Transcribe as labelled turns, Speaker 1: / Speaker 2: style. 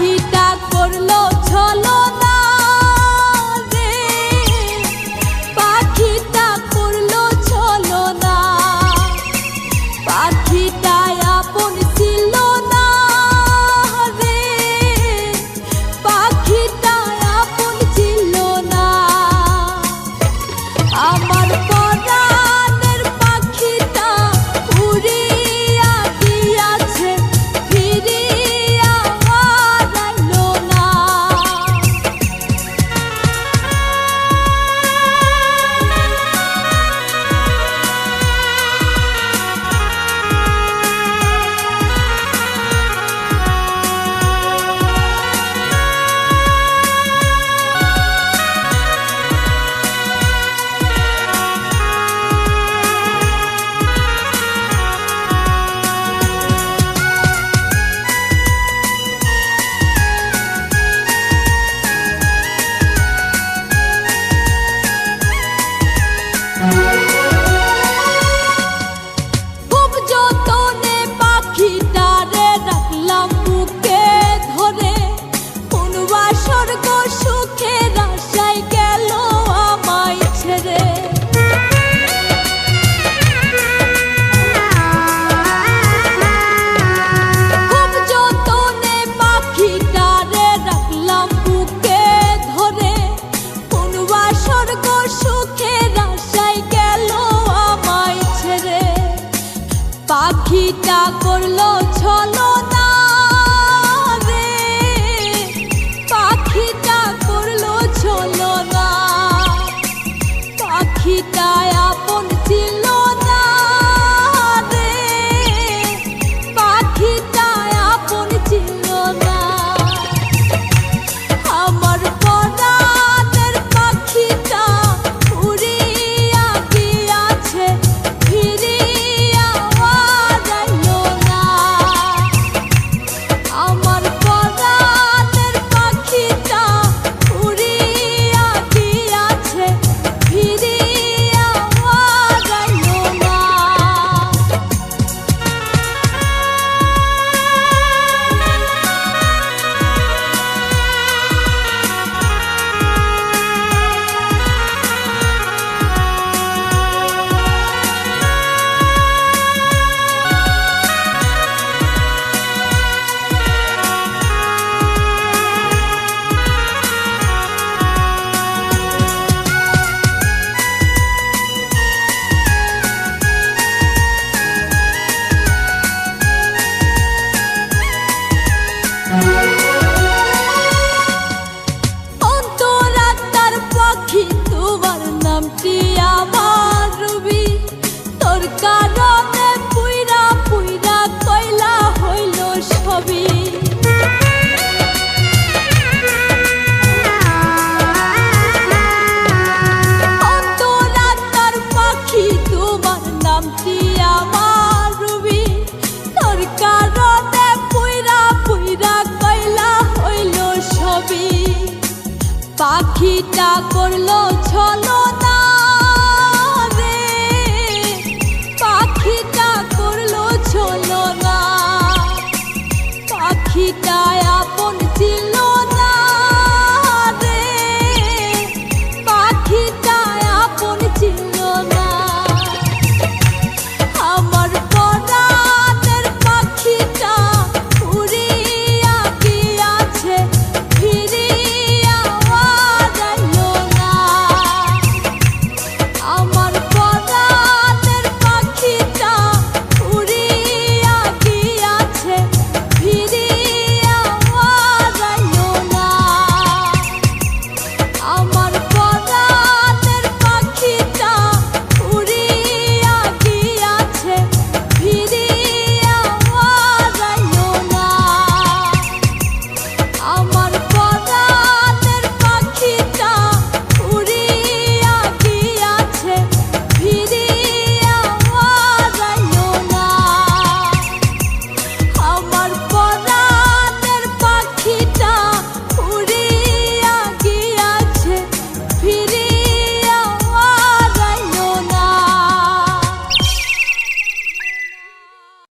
Speaker 1: পাখিটা করল ছলো পাখিটা করল ছলনা পাখিটা করল ছলো